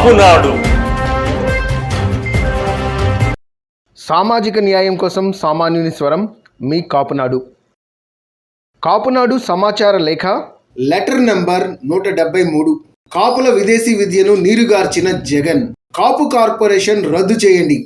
కాపునాడు సామాజిక న్యాయం కోసం సామాన్యుని స్వరం మీ కాపునాడు. కాపునాడు సమాచార లేఖ లెటర్ నంబర్ నూట డెబ్బై మూడు. కాపుల విదేశీ విద్యను నీరుగార్చిన జగన్. కాపు కార్పొరేషన్ రద్దు చేయండి.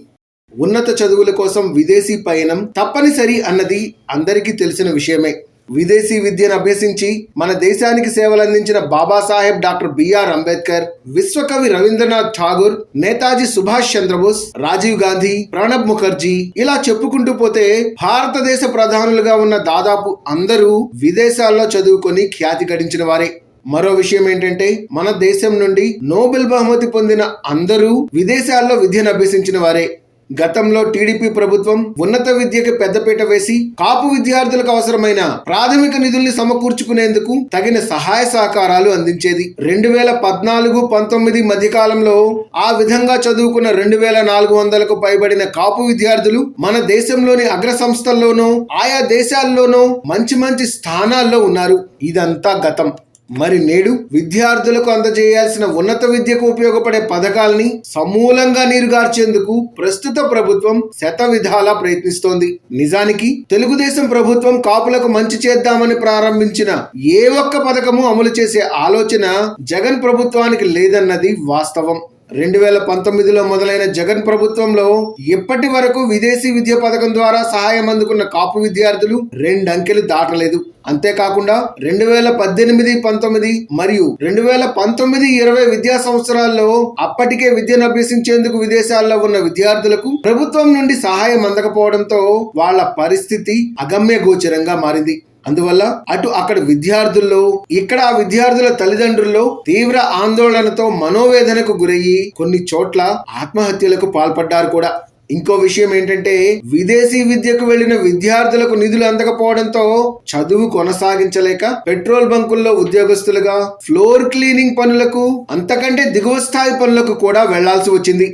ఉన్నత చదువుల కోసం విదేశీ పయనం తప్పనిసరి అన్నది అందరికీ తెలిసిన విషయమే. విదేశీ విద్యను అభ్యసించి మన దేశానికి సేవలందించిన బాబాసాహెబ్ డాక్టర్ బిఆర్ అంబేద్కర్ విశ్వకవి రవీంద్రనాథ్ ఠాగూర్ నేతాజీ సుభాష్ చంద్రబోస్ రాజీవ్ గాంధీ ప్రణబ్ ముఖర్జీ ఇలా చెప్పుకుంటూ పోతే భారతదేశ ప్రధానులుగా ఉన్న దాదాపు అందరూ విదేశాల్లో చదువుకొని ఖ్యాతి గడించిన వారే. మరో విషయం ఏంటంటే మన దేశం నుండి నోబెల్ బహుమతి పొందిన అందరూ విదేశాల్లో విద్యను అభ్యసించిన వారే. గతంలో టీడీపీ ప్రభుత్వం ఉన్నత విద్యకి పెద్దపీట వేసి కాపు విద్యార్థులకు అవసరమైన ప్రాథమిక నిధుల్ని సమకూర్చుకునేందుకు తగిన సహాయ సహకారాలు అందించేది. రెండు వేల పద్నాలుగు పంతొమ్మిది మధ్యకాలంలో ఆ విధంగా చదువుకున్న రెండు వేల నాలుగు వందలకు పైబడిన కాపు విద్యార్థులు మన దేశంలోని అగ్ర సంస్థల్లోనూ ఆయా దేశాల్లోనూ మంచి మంచి స్థానాల్లో ఉన్నారు. ఇదంతా గతం. మరి నేడు విద్యార్థులకు అందజేయాల్సిన ఉన్నత విద్యకు ఉపయోగపడే పథకాల్ని సమూలంగా నీరుగార్చేందుకు ప్రస్తుత ప్రభుత్వం శత విధాలా ప్రయత్నిస్తోంది. నిజానికి తెలుగుదేశం ప్రభుత్వం కాపులకు మంచి చేద్దామని ప్రారంభించిన ఏ ఒక్క పథకము అమలు చేసే ఆలోచన జగన్ ప్రభుత్వానికి లేదన్నది వాస్తవం. రెండు వేల పంతొమ్మిదిలో మొదలైన జగన్ ప్రభుత్వంలో ఇప్పటి వరకు విదేశీ విద్య పథకం ద్వారా సహాయం అందుకున్న కాపు విద్యార్థులు రెండంకెలు దాటలేదు. అంతేకాకుండా రెండు వేల పద్దెనిమిది పంతొమ్మిది మరియు రెండు వేల పంతొమ్మిది ఇరవై విద్యా సంవత్సరాల్లో అప్పటికే విద్యను అభ్యసించేందుకు విదేశాల్లో ఉన్న విద్యార్థులకు ప్రభుత్వం నుండి సహాయం అందకపోవడంతో వాళ్ళ పరిస్థితి అగమ్య గోచరంగా మారింది. అందువల్ల అటు అక్కడ విద్యార్థుల్లో ఇక్కడ ఆ విద్యార్థుల తల్లిదండ్రుల్లో తీవ్ర ఆందోళనతో మనోవేదనకు గురయ్యి కొన్ని చోట్ల ఆత్మహత్యలకు పాల్పడ్డారు కూడా. ఇంకో విషయం ఏంటంటే విదేశీ విద్యకు వెళ్ళిన విద్యార్థులకు నిధులు అందకపోవడంతో చదువు కొనసాగించలేక పెట్రోల్ బంకుల్లో ఉద్యోగస్తులుగా ఫ్లోర్ క్లీనింగ్ పనులకు అంతకంటే దిగువ స్థాయి పనులకు కూడా వెళ్ళాల్సి వచ్చింది.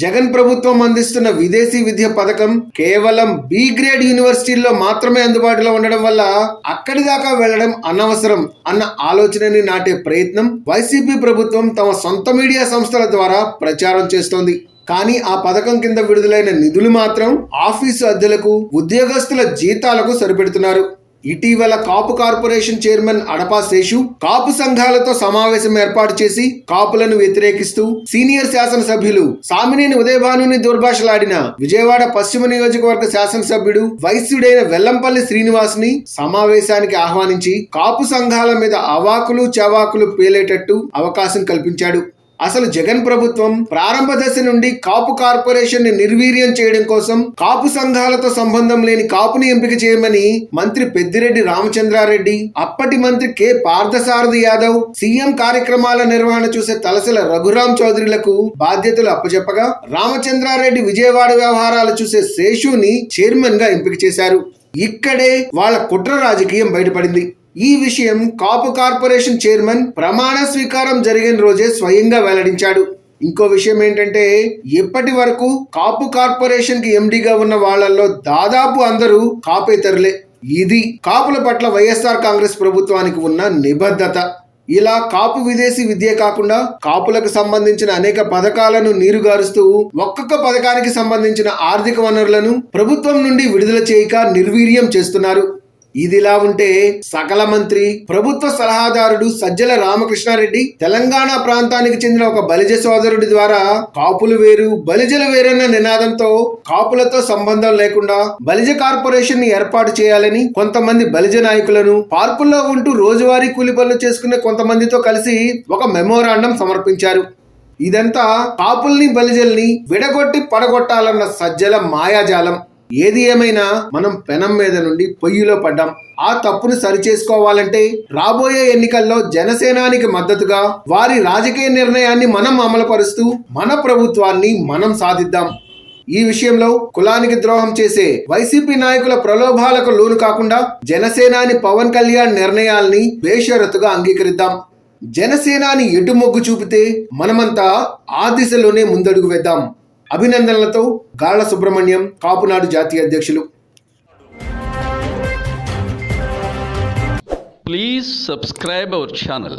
జగన్ ప్రభుత్వం అందిస్తున్న విదేశీ విద్య పథకం కేవలం బి గ్రేడ్ యూనివర్సిటీల్లో మాత్రమే అందుబాటులో ఉండడం వల్ల అక్కడి దాకా వెళ్ళడం అనవసరం అన్న ఆలోచనని నాటే ప్రయత్నం వైసీపీ ప్రభుత్వం తమ సొంత మీడియా సంస్థల ద్వారా ప్రచారం చేస్తోంది. కానీ ఆ పథకం కింద విడుదలైన నిధులు మాత్రం ఆఫీసు అద్దెలకు ఉద్యోగస్తుల జీతాలకు సరిపెడుతున్నారు. ఇటీవల కాపు కార్పొరేషన్ చైర్మన్ అడపా శేషు కాపు సంఘాలతో సమావేశం ఏర్పాటు చేసి కాపులను వ్యతిరేకిస్తూ సీనియర్ శాసనసభ్యులు సామినేని ఉదయభానుని దుర్భాషలాడిన విజయవాడ పశ్చిమ నియోజకవర్గ శాసనసభ్యుడు వైశ్యుడైన వెల్లంపల్లి శ్రీనివాస్ని సమావేశానికి ఆహ్వానించి కాపు సంఘాల మీద అవాకులు చవాకులు పేలేటట్టు అవకాశం కల్పించాడు. అసలు జగన్ ప్రభుత్వం ప్రారంభ దశ నుండి కాపు కార్పొరేషన్ని నిర్వీర్యం చేయడం కోసం కాపు సంఘాలతో సంబంధం లేని కాపుని ఎంపిక చేయమని మంత్రి పెద్దిరెడ్డి రామచంద్రారెడ్డి అప్పటి మంత్రి కె పార్థసారథి యాదవ్ సీఎం కార్యక్రమాల నిర్వహణ చూసే తలసల రఘురాం చౌదరిలకు బాధ్యతలు అప్పచెప్పగా రామచంద్రారెడ్డి విజయవాడ వ్యవహారాలు చూసే శేషుని చైర్మన్గా ఎంపిక చేశారు. ఇక్కడే వాళ్ళ కుట్ర రాజకీయం బయటపడింది. ఈ విషయం కాపు కార్పొరేషన్ చైర్మన్ ప్రమాణ స్వీకారం జరిగిన రోజే స్వయంగా వెల్లడించాడు. ఇంకో విషయం ఏంటంటే ఇప్పటి వరకు కాపు కార్పొరేషన్కి ఎండిగా ఉన్న వాళ్ళల్లో దాదాపు అందరూ కాపేతరులే. ఇది కాపుల పట్ల వైఎస్ఆర్ కాంగ్రెస్ ప్రభుత్వానికి ఉన్న నిబద్ధత. ఇలా కాపు విదేశీ విద్య కాకుండా కాపులకు సంబంధించిన అనేక పథకాలను నీరుగారుస్తూ ఒక్కొక్క పథకానికి సంబంధించిన ఆర్థిక వనరులను ప్రభుత్వం నుండి విడుదల చేయక నిర్వీర్యం చేస్తున్నారు. ఇదిలా ఉంటే సకల మంత్రి ప్రభుత్వ సలహాదారుడు సజ్జల రామకృష్ణారెడ్డి తెలంగాణ ప్రాంతానికి చెందిన ఒక బలిజ సోదరుడి ద్వారా కాపులు వేరు బలిజలు వేరన్న నినాదంతో కాపులతో సంబంధం లేకుండా బలిజ కార్పొరేషన్ని ఏర్పాటు చేయాలని కొంతమంది బలిజ నాయకులను పార్కుల్లో ఉంటూ రోజువారీ కూలి పనులు చేసుకునే కొంతమందితో కలిసి ఒక మెమోరాండం సమర్పించారు. ఇదంతా కాపుల్ని బలిజల్ని విడగొట్టి పడగొట్టాలన్న సజ్జల మాయాజాలం. ఏది ఏమైనా మనం పెనం మీద నుండి పొయ్యిలో పడ్డాం ఆ తప్పును సరిచేసుకోవాలంటే రాబోయే ఎన్నికల్లో జనసేనానికి మద్దతుగా వారి రాజకీయ నిర్ణయాన్ని మనం అమలుపరుస్తూ మన ప్రభుత్వాన్ని మనం సాధిద్దాం. ఈ విషయంలో కులానికి ద్రోహం చేసే వైసీపీ నాయకుల ప్రలోభాలకు లోను కాకుండా జనసేనాని పవన్ కళ్యాణ్ నిర్ణయాల్ని బేషరతుగా అంగీకరిద్దాం. జనసేనాని ఎటు మొగ్గు చూపితే మనమంతా ఆ దిశలోనే ముందడుగు వేద్దాం. అభినందనలతో గాళ్ళ సుబ్రహ్మణ్యం కాపునాడు జాతీయ అధ్యక్షులు. Please subscribe our channel